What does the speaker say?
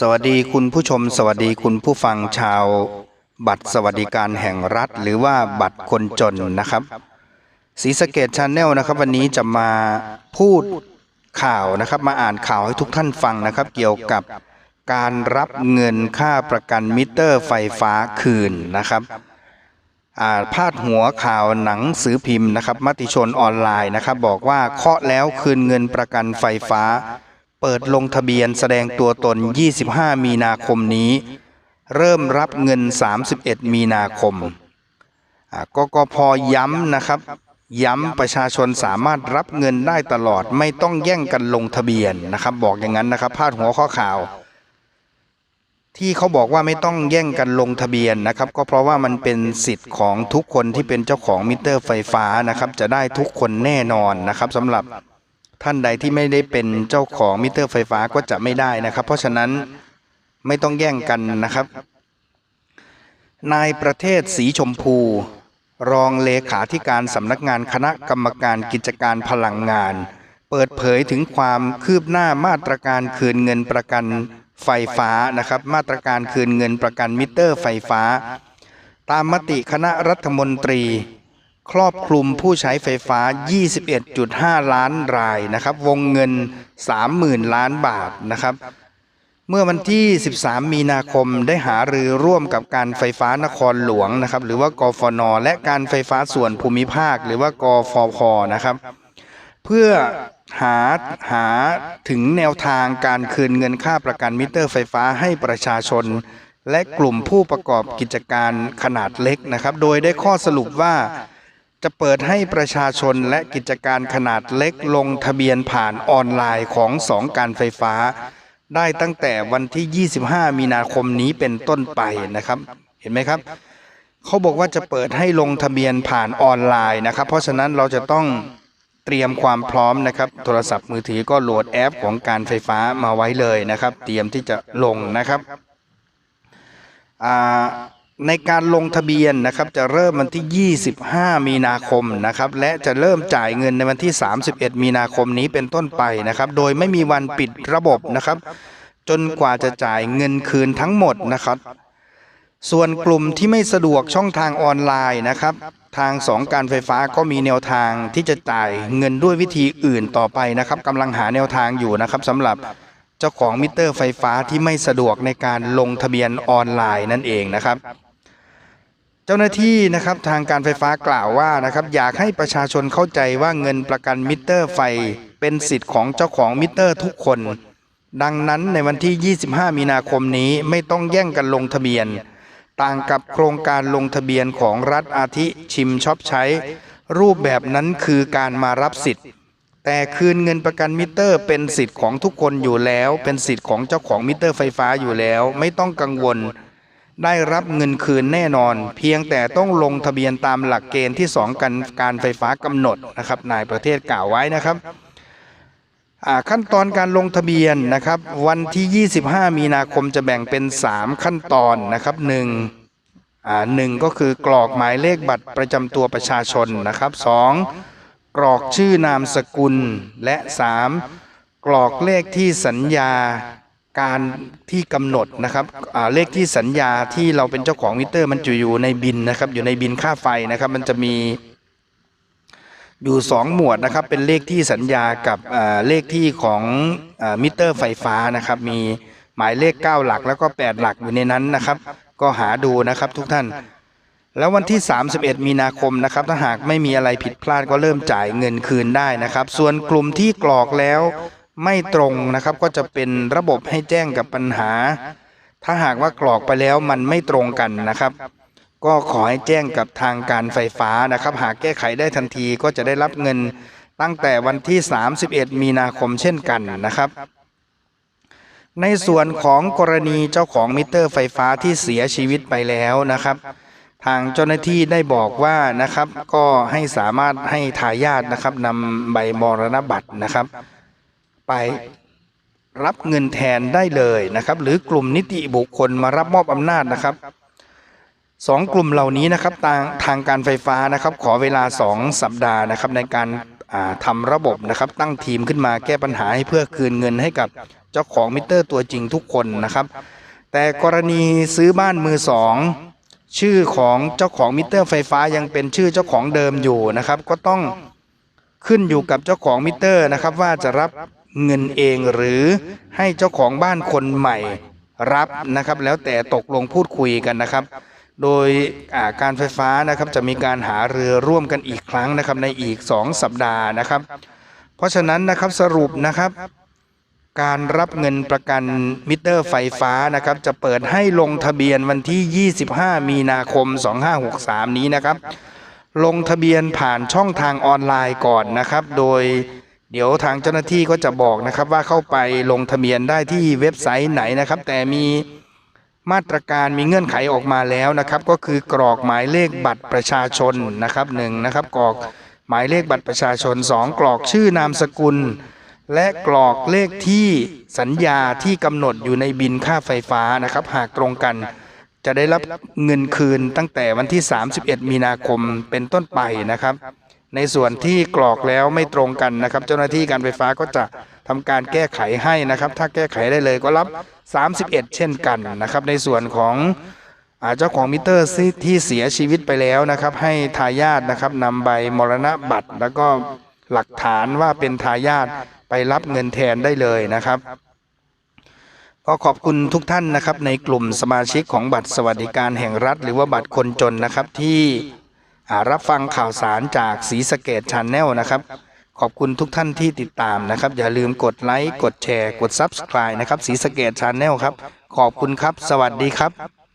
สวัสดีคุณผู้ชม สวัสดีคุณผู้ฟังชาว บัตรสวัสดิการแห่งรัฐ หรือว่าบัตรคนจนนะครับศรีสเกดชาแนลนะครับวันนี้จะมาพูดข่าวนะครับ มาอ่านข่าวให้ทุกท่านฟังนะครับ เกี่ยวกับการรับเงินค่าประกันมิเตอร์ไฟฟ้าคืนนะครับอ่าพาดหัวข่าวหนังสือพิมพ์นะครับมติชนออนไลน์นะครับ บอกว่าเคาะแล้วคืนเงินประกันไฟฟ้า ปิดลงทะเบียนแสดงตัวตน 25 มีนาคมนี้ เริ่มรับเงิน 31 มีนาคมกกพย้ำนะครับ ย้ำประชาชนสามารถรับเงินได้ตลอดไม่ต้องแย่งกันลงทะเบียนนะครับ บอกอย่างนั้นนะครับพาดหัวข้อข่าว ที่เขาบอกว่าไม่ต้องแย่งกันลงทะเบียนนะครับ ก็เพราะว่ามันเป็นสิทธิ์ของทุกคนที่เป็นเจ้าของมิเตอร์ไฟฟ้านะครับ จะได้ทุกคนแน่นอนนะครับสำหรับ ท่านใดที่ไม่ได้เป็นเจ้าของมิเตอร์ไฟฟ้าก็จะไม่ได้นะครับ เพราะฉะนั้นไม่ต้องแย่งกันนะครับ นายประเทศสีชมพู รองเลขาธิการสำนักงานคณะกรรมการกิจการพลังงาน เปิดเผยถึงความคืบหน้ามาตรการคืนเงินประกันไฟฟ้านะครับ มาตรการคืนเงินประกันมิเตอร์ไฟฟ้า ตามมติคณะรัฐมนตรี ครอบคลุมผู้ใช้ไฟฟ้า 21.5 ล้านรายนะครับ วงเงิน 30,000 ล้านบาทนะครับ เมื่อวันที่ 13 มีนาคมได้หารือร่วมกับการไฟฟ้านครหลวงนะครับ หรือว่ากฟน และการไฟฟ้าส่วนภูมิภาค หรือว่ากฟพนะครับ เพื่อหาหาถึงแนวทางการคืนเงินค่าประกันมิเตอร์ไฟฟ้าให้ประชาชน และกลุ่มผู้ประกอบกิจการขนาดเล็กนะครับ โดยได้ข้อสรุปว่า จะเปิดให้ประชาชนและกิจการขนาดเล็กลงทะเบียนผ่านออนไลน์ของสองการไฟฟ้า ได้ตั้งแต่วันที่ 25 มีนาคมนี้เป็นต้นไปนะครับ เห็นไหมครับ เขาบอกว่าจะเปิดให้ลงทะเบียนผ่านออนไลน์นะครับ เพราะฉะนั้นเราจะต้องเตรียมความพร้อมนะครับ โทรศัพท์มือถือก็โหลดแอปของการไฟฟ้ามาไว้เลยนะครับ เตรียมที่จะลงนะครับอ่า ในการลงทะเบียนนะครับจะเริ่มวันที่ 25 มีนาคมนะครับและจะเริ่มจ่ายเงินในวันที่ 31 มีนาคมนี้เป็นต้นไปนะครับโดยไม่มีวันปิดระบบนะครับ จนกว่าจะจ่ายเงินคืนทั้งหมดนะครับส่วนกลุ่มที่ไม่สะดวกช่องทางออนไลน์นะครับ ทางสองการไฟฟ้าก็มีแนวทางที่จะจ่ายเงินด้วยวิธีอื่นต่อไปนะครับกำลังหาแนวทางอยู่นะครับสำหรับเจ้าของมิเตอร์ไฟฟ้าที่ไม่สะดวกในการลงทะเบียนออนไลน์นั่นเองนะครับ เจ้าหน้าที่นะครับทางการไฟฟ้ากล่าวว่านะครับอยากให้ประชาชนเข้าใจว่าเงินประกันมิเตอร์ไฟเป็นสิทธิ์ของเจ้าของมิเตอร์ทุกคน ดังนั้นในวันที่ 25 มีนาคมนี้ไม่ต้องแย่งกันลงทะเบียน ต่างกับโครงการลงทะเบียนของรัฐอาทิชิมช็อปใช้ รูปแบบนั้นคือการมารับสิทธิ์ แต่คืนเงินประกันมิเตอร์เป็นสิทธิ์ของทุกคนอยู่แล้ว เป็นสิทธิ์ของเจ้าของมิเตอร์ไฟฟ้าอยู่แล้ว ไม่ต้องกังวล ได้รับเงินคืนแน่นอน เพียงแต่ต้องลงทะเบียนตามหลักเกณฑ์ที่สองกันการไฟฟ้ากำหนดนะครับนายประเทศกล่าวไว้นะครับขั้นตอนการลงทะเบียนนะครับ วันที่ 25 มีนาคมจะแบ่งเป็น 3 ขั้นตอนนะครับหนึ่งอ่าหนึ่งก็คือกรอกหมายเลขบัตรประจำตัวประชาชนนะครับสองกรอกชื่อนามสกุลและสามกรอกเลขที่สัญญา การที่กำหนดนะครับเลขที่สัญญาที่เราเป็นเจ้าของมิเตอร์ มันจะอยู่ในบินนะครับ อยู่ในบินค่าไฟนะครับ มันจะมีอยู่สองหมวดนะครับ เป็นเลขที่สัญญากับเลขที่ของอมิเตอร์ไฟฟ้านะครับ มีหมายเลข 9 หลักแล้วก็ 8 หลักอยู่ในนั้นนะครับ ก็หาดูนะครับทุกท่าน แล้ววันที่ 31 มีนาคมนะครับ ถ้าหากไม่มีอะไรผิดพลาดก็เริ่มจ่ายเงินคืนได้นะครับ ส่วนกลุ่มที่กรอกแล้ว ไม่ตรงนะครับ ก็จะเป็นระบบให้แจ้งกับปัญหา ถ้าหากว่ากรอกไปแล้วมันไม่ตรงกันนะครับ ก็ขอให้แจ้งกับทางการไฟฟ้านะครับ หากแก้ไขได้ทันทีก็จะได้รับเงินตั้งแต่วันที่ 31 มีนาคมเช่นกันนะครับ ในส่วนของกรณีเจ้าของมิเตอร์ไฟฟ้าที่เสียชีวิตไปแล้วนะครับ ทางเจ้าหน้าที่ได้บอกว่านะครับ ก็ให้สามารถให้ทายาทนะครับนำใบมรณบัตรนะครับ ไปรับเงินแทนได้เลยนะครับ หรือกลุ่มนิติบุคคลมารับมอบอำนาจนะครับสองกลุ่มเหล่านี้นะครับทางทางการไฟฟ้านะครับ ขอเวลา 2 สัปดาห์นะครับ ในการาทำระบบนะครับ ตั้งทีมขึ้นมาแก้ปัญหาให้เพื่อคืนเงินให้กับเจ้าของมิเตอร์ตัวจริงทุกคนนะครับ แต่กรณีซื้อบ้านมือสองชื่อของเจ้าของมิเตอร์ไฟฟ้ายังเป็นชื่อเจ้าของเดิมอยู่นะครับ ก็ต้องขึ้นอยู่กับเจ้าของมิเตอร์นะครับ ว่าจะรับ เงินเองหรือให้เจ้าของบ้านคนใหม่รับนะครับ แล้วแต่ตกลงพูดคุยกันนะครับ โดยการไฟฟ้านะครับจะมีการหาเรือร่วมกันอีกครั้งนะครับในอีก 2 สัปดาห์นะครับ เพราะฉะนั้นนะครับสรุปนะครับ การรับเงินประกันมิเตอร์ไฟฟ้านะครับจะเปิดให้ลงทะเบียนวันที่ 25 มีนาคม 2563 นี้นะครับ ลงทะเบียนผ่านช่องทางออนไลน์ก่อนนะครับ โดย เดี๋ยวทางเจ้าหน้าที่ก็จะบอกนะครับว่าเข้าไปลงทะเบียนได้ที่เว็บไซต์ไหนนะครับ แต่มีมาตรการมีเงื่อนไขออกมาแล้วนะครับ ก็คือกรอกหมายเลขบัตรประชาชนนะครับหนึ่งนะครับกรอกหมายเลขบัตรประชาชนสองกรอกชื่อนามสกุล และกรอกเลขที่สัญญาที่กำหนดอยู่ในบินค่าไฟฟ้านะครับ หากตรงกันจะได้รับเงินคืนตั้งแต่วันที่ 31 มีนาคมเป็นต้นไปนะครับ ในส่วนที่กรอกแล้วไม่ตรงกันนะครับ เจ้าหน้าที่การไฟฟ้าก็จะทำการแก้ไขให้นะครับ ถ้าแก้ไขได้เลยก็รับ 31 เช่นกันนะครับ ในส่วนของเจ้าของมิเตอร์ที่เสียชีวิตไปแล้วนะครับ ให้ทายาทนะครับนำใบมรณบัตร แล้วก็หลักฐานว่าเป็นทายาทไปรับเงินแทนได้เลยนะครับก็ขอบคุณทุกท่านนะครับในกลุ่มสมาชิกของบัตรสวัสดิการแห่งรัฐ หรือว่าบัตรคนจนนะครับที่ รับฟังข่าวสารจากสีสเกตช n แนลนะครับ ขอบคุณทุกท่านที่ติดตามนะครับ อย่าลืมกดไลค์ กดแชร์ กด Subscribe นะครับสีสเกตช n แนลครับ ขอบคุณครับ สวัสดีครับ